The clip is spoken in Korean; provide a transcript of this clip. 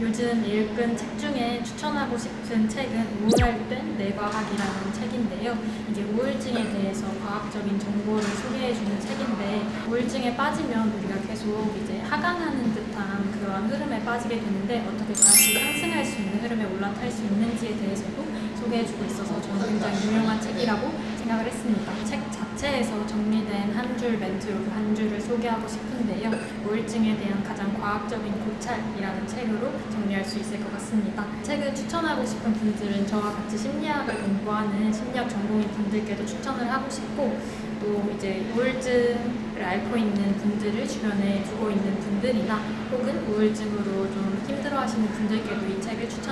요즘 읽은 책 중에 추천하고 싶은 책은 우울할 땐 내과학이라는 책인데요. 이게 우울증에 대해서 과학적인 정보를 소개해주는 책인데 우울증에 빠지면 우리가 계속 이제 하강하는 듯한 그런 흐름에 빠지게 되는데 어떻게 다시 상승할 수 있는 흐름에 올라탈 수 있는지에 대해서도 소개해주고 있어서 저는 굉장히 유용한 책이라고 생각을 했습니다. 책 자체에서 정리된 한 줄 멘트로 그한 줄을 소개하고 싶은데요. 우울증에 대한 가장 과학적인 고찰이라는 책으로 정리할 수 있을 것 같습니다. 책을 추천하고 싶은 분들은 저와 같이 심리학을 공부하는 심리학 전공인 분들께도 추천을 하고 싶고 또 이제 우울증을 앓고 있는 분들을 주변에 두고 있는 분들이나 혹은 우울증으로 좀 힘들어하시는 분들께도 이 책을 싶습니다.